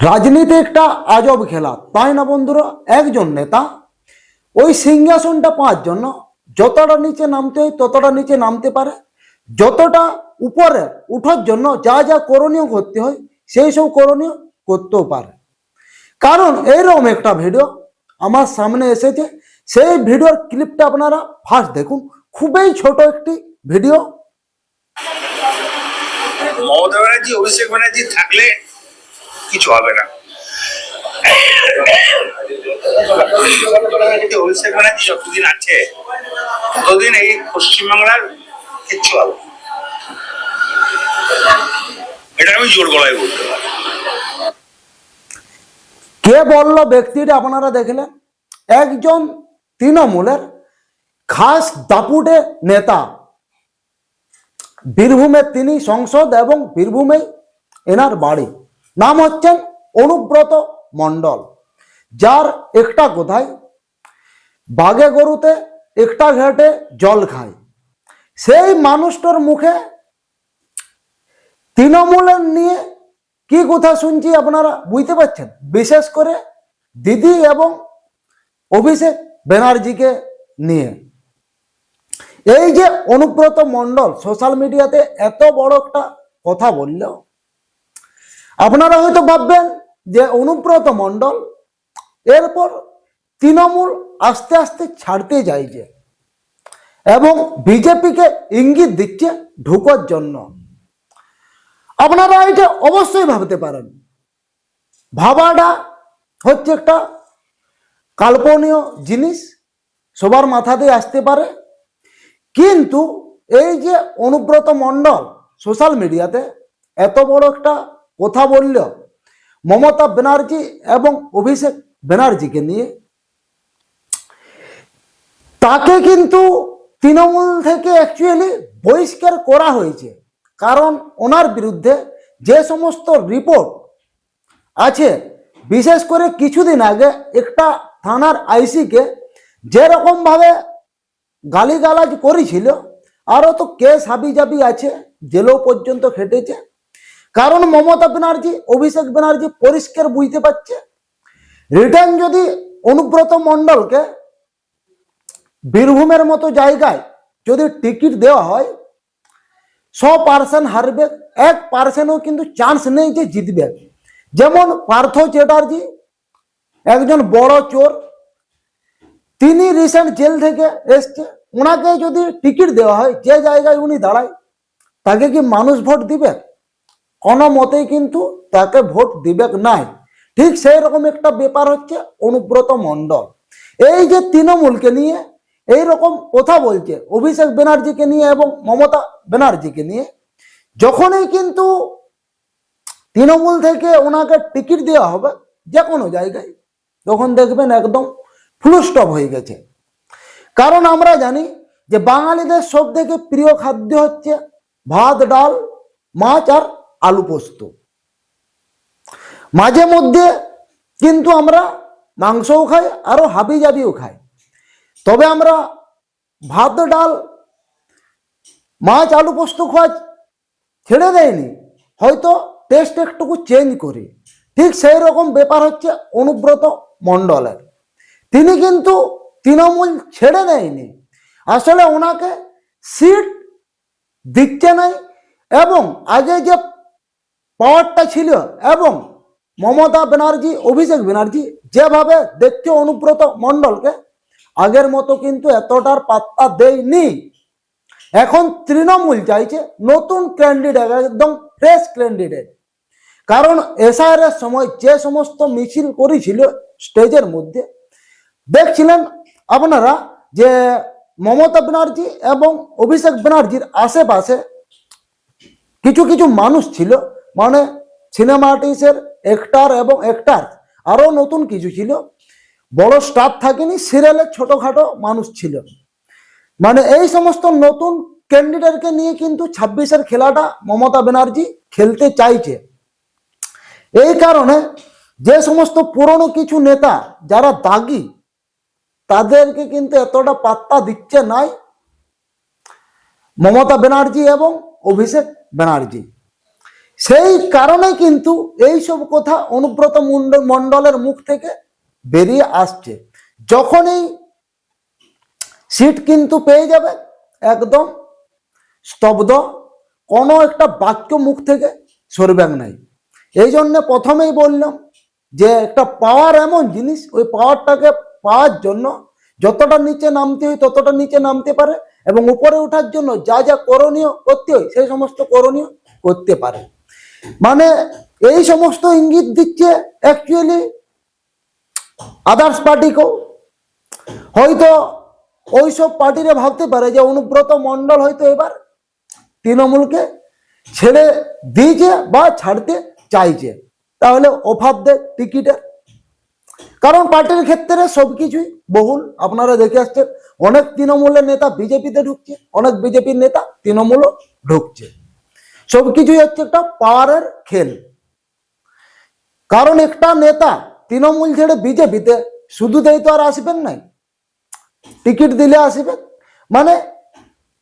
রাজনীতি একটা আজব খেলা। তাই না বন্ধুরা? একজন নেতা ওই সিংহাসনটা পাওয়ার জন্য যতটা নিচে নামতে হয় ততটা নিচে নামতে পারে। যতটা উপরে উঠার জন্য যা যা করণীয় করতে হয় সেই সব করণীয় করতেও পারে। কারণ এইরকম একটা ভিডিও আমার সামনে এসেছে। সেই ভিডিওর ক্লিপটা আপনারা ফার্স্ট দেখুন। খুবই ছোট একটি ভিডিও। মমতা ব্যানার্জি, অভিষেক ব্যানার্জি থাকলে কিছু হবে না। অভিষেক ব্যানার্জি যতদিন আছে ততদিন এই পশ্চিমবাংলার কিচ্ছু হবে এটা আমি জোর গলায় বলতে পারি। কে বলল ব্যক্তিটা আপনারা দেখলেন? একজন তৃণমূলের খাস দাপুটে নেতা। বীরভূমের তিনি সংসদ এবং বীরভূমে এনার বাড়ি। নাম হচ্ছেন অনুব্রত মণ্ডল, যার একটা কোথায় বাঘে গরুতে, একটা ঘাটে জল খায়। সেই মানুষটার মুখে তৃণমূলের নিয়ে কি কথা শুনছি আপনারা বুঝতে পারছেন? বিশেষ করে দিদি এবং অভিষেক ব্যানার্জিকে নিয়ে। এই যে অনুব্রত মণ্ডল সোশ্যাল মিডিয়াতে এত বড় একটা কথা বলল আপনারা হয়তো ভাববেন যে অনুব্রত মণ্ডল, এরপর তৃণমূল আস্তে আস্তে ছাড়তে চাইছে এবং বিজেপিকে ইঙ্গিত দিচ্ছে ঢুকোর জন্য। আপনারা এটা অবশ্যই ভাবতে পারেন। ভাবাটা হচ্ছে একটা কাল্পনীয় জিনিস, সবার মাথাতে আসতে পারে। কিন্তু এই যে অনুব্রত মণ্ডল সোশ্যাল মিডিয়াতে এত বড় একটা কথা বলল। মমতা ব্যানার্জি এবং অভিষেক ব্যানার্জিকে নিয়ে। তাকে কিন্তু তৃণমূল থেকে অ্যাকচুয়ালি বহিষ্কার করা হয়েছে। কারণ ওনার বিরুদ্ধে যে সমস্ত রিপোর্ট আছে, বিশেষ করে কিছুদিন আগে একটা থানার আইসিকে যেরকমভাবে গালিগালাজ করেছিল, আরও তো কেস হাবি জাবি আছে, জেলেও পর্যন্ত খেটেছে কারণ মমতা ব্যানার্জি, অভিষেক ব্যানার্জি পরিষ্কার বুঝতে পারছে। রিটার্ন যদি অনুব্রত মণ্ডলকে বীরভূমের মতো জায়গায় যদি টিকিট দেওয়া হয় ছ পার্সেন্ট হারবে, এক পার্সেন্টও কিন্তু চান্স নেই যে জিতবে। যেমন পার্থ চ্যাটার্জি, একজন বড় চোর, তিনি রিসেন্ট জেল থেকে এসছে। ওনাকে যদি টিকিট দেওয়া হয়, যে জায়গায় উনি দাঁড়ায়, তাকে কি মানুষ ভোট দিবে? কোনো মতেই কিন্তু তাকে ভোট দিবে নাই। ঠিক সেই রকম একটা ব্যাপার হচ্ছে অনুব্রত মণ্ডল। এই যে তৃণমূলকে নিয়ে এই রকম কথা বলছে, অভিষেক ব্যানার্জিকে নিয়ে এবং মমতা ব্যানার্জিকে নিয়ে, যখনই কিন্তু তৃণমূল থেকে ওনাকে টিকিট দেওয়া হবে যে কোনো জায়গায়, তখন দেখবেন একদম ফুল স্টপ হয়ে গেছে। কারণ আমরা জানি যে বাঙালিদের সব থেকে প্রিয় খাদ্য হচ্ছে ভাত, ডাল, মাছ আর আলু পোস্ত। মাঝে মধ্যে কিন্তু আমরা মাংসও খাই আরও হাবি জাবিও খাই। তবে আমরা ভাত, ডাল, মাছ, আলু পোস্ত খাওয়া ছেড়ে দেয়নি হয়তো টেস্ট একটুকু চেঞ্জ করি। ঠিক সেই রকম ব্যাপার হচ্ছে অনুব্রত মণ্ডলের। তিনি কিন্তু তৃণমূল ছেড়ে দেয়নি। আসলে ওনাকে সিট দিচ্ছে নাই এবং আগে যে পাওয়ারটা ছিল এবং মমতা ব্যানার্জি, অভিষেক ব্যানার্জি যেভাবে দেখছে অনুব্রত মণ্ডলকে, আগের মতো কিন্তু এতটার পাত্তা দেয়নি। এখন তৃণমূল চাইছে নতুন ক্যান্ডিডেট একদম ফ্রেশ ক্যান্ডিডেট কারণ এসআর এর সময় যে সমস্ত মিছিল করেছিল স্টেজের মধ্যে, দেখছিলেন আপনারা যে মমতা ব্যানার্জি এবং অভিষেক ব্যানার্জির আশেপাশে কিছু কিছু মানুষ ছিল মানে সিনেমা আর্টিস্টের অ্যাক্টার এবং অ্যাক্টার আরও নতুন কিছু ছিল। বড় স্টাফ থাকেনি সিরিয়ালের ছোটোখাটো মানুষ ছিল। মানে এই সমস্ত নতুন ক্যান্ডিডেটকে নিয়ে কিন্তু ছাব্বিশের খেলাটা মমতা ব্যানার্জি খেলতে চাইছে। এই কারণে যে সমস্ত পুরনো কিছু নেতা যারা দাগি, তাদেরকে কিন্তু এতটা পাত্তা দিচ্ছে নাই মমতা ব্যানার্জি এবং অভিষেক ব্যানার্জি। সেই কারণে কিন্তু এই সব কথা অনুব্রত মণ্ডলের মুখ থেকে বেরিয়ে আসছে। যখনই সিট কিন্তু পেয়ে যাবে, একদম স্তব্ধ, কোনো একটা বাক্য মুখ থেকে সরবেন নাই। এই জন্য প্রথমেই বললাম যে একটা পাওয়ার এমন জিনিস, ওই পাওয়ারটাকে পাওয়ার জন্য যতটা নিচে নামতে হয় ততটা নিচে নামতে পারে এবং উপরে ওঠার জন্য যা যা করণীয় করতে হয় সেই সমস্ত করণীয় করতে পারে। মানে এই সমস্ত ইঙ্গিত দিচ্ছে অ্যাকচুয়ালি আদার্স পার্টিকেও হয়তো ওইসব পার্টিরা ভাবতে পারে যে অনুব্রত মণ্ডল হয়তো এবার তৃণমূলকে ছেড়ে দিয়েছে বা ছাড়তে চাইছে। তাহলে অফার দেয় টিকিটের। কারণ পার্টির ক্ষেত্রে সবকিছুই বহুল। আপনারা দেখে আসছেন, অনেক তৃণমূলের নেতা বিজেপিতে ঢুকছে, অনেক বিজেপির নেতা তৃণমূলও ঢুকছে। সবকিছুই হচ্ছে একটা পাওয়ারের খেল। কারণ একটা নেতা তৃণমূল ছেড়ে বিজেপিতে শুধু শুধুতেই তো আর আসবেন নাই। টিকিট দিলে আসবেন। মানে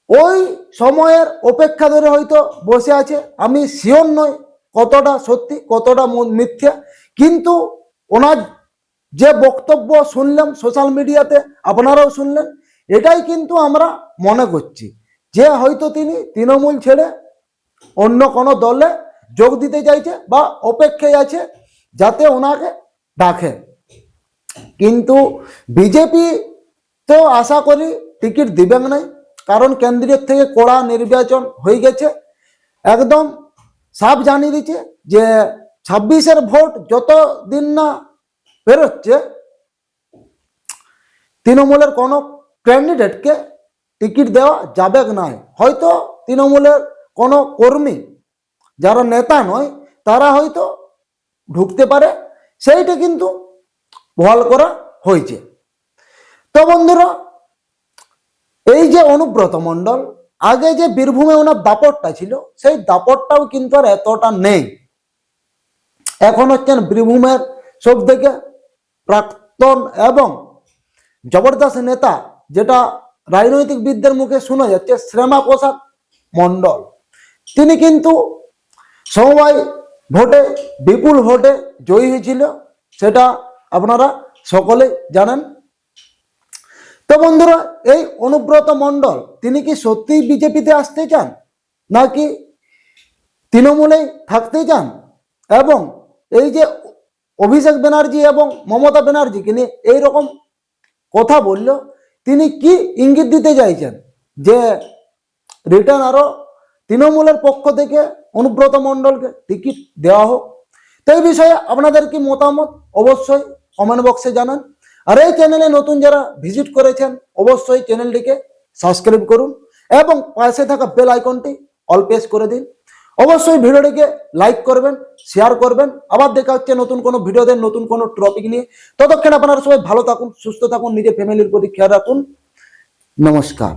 ওই সময়ের অপেক্ষা ধরে হয়তো বসে আছে। আমি শিওর নই কতটা সত্যি, কতটা মিথ্যা। কিন্তু ওনার যে বক্তব্য শুনলাম সোশ্যাল মিডিয়াতে আপনারাও শুনলেন। এটাই কিন্তু আমরা মনে করছি যে হয়তো তিনি তৃণমূল ছেড়ে অন্য কোনো দলে যোগ দিতে চাইছে বা অপেক্ষায় আছে যাতে ওনাকে ডাকে। কিন্তু বিজেপি তো আশা করি টিকিট দিবেন নাই, কারণ কেন্দ্রীয় থেকে কড়া নির্বাচন হয়ে গেছে। একদম সাফ জানিয়ে দিচ্ছে যে ছাব্বিশের ভোট যত দিন না বেরোচ্ছে তৃণমূলের কোনো ক্যান্ডিডেটকে টিকিট দেওয়া যাবে নাই। হয়তো তৃণমূলের কোনো কর্মী, যারা নেতা নয়, তারা হয়তো ঢুকতে পারে। সেইটা কিন্তু বহাল করা হয়েছে। তো বন্ধুরা, এই যে অনুব্রত মণ্ডল, আগে যে বীরভূমে ওনার দাপটটা ছিল, সেই দাপটটাও কিন্তু আর এতটা নেই। এখন হচ্ছেন বীরভূমের সব থেকে প্রাক্তন এবং জবরদস্ত নেতা, যেটা রাজনৈতিক বিদদের মুখে শোনা যাচ্ছে শ্যামা প্রসাদ মণ্ডল। তিনি কিন্তু সমবায় ভোটে, বিপুল ভোটে জয়ী হয়েছিল, সেটা আপনারা সকলে জানেন। তো বন্ধুরা, এই অনুব্রত মণ্ডল, তিনি কি সত্যিই বিজেপিতে আসতে চান? নাকি তৃণমূলেই থাকতে চান? এবং এই যে অভিষেক ব্যানার্জি এবং মমতা ব্যানার্জিকে নিয়ে এইরকম কথা বলল, তিনি কি ইঙ্গিত দিতে চাইছেন? যে রিটার্ন আরও তৃণমূলের পক্ষ থেকে অনুব্রত মণ্ডলকে টিকিট দেওয়া হোক। তো এই বিষয়ে আপনাদের কি মতামত? অবশ্যই কমেন্ট বক্সে জানান। আর এই চ্যানেলে নতুন যারা ভিজিট করেছেন, অবশ্যই চ্যানেলটিকে সাবস্ক্রাইব করুন এবং পাশে থাকা বেল আইকনটি অল প্রেস করে দিন। অবশ্যই ভিডিওটিকে লাইক করবেন শেয়ার করবেন। আবার দেখা হচ্ছে নতুন কোনো ভিডিওতে, নতুন কোনো টপিক নিয়ে। ততক্ষণ আপনারা সবাই ভালো থাকুন, সুস্থ থাকুন, নিজের ফ্যামিলির প্রতি খেয়াল রাখুন। নমস্কার।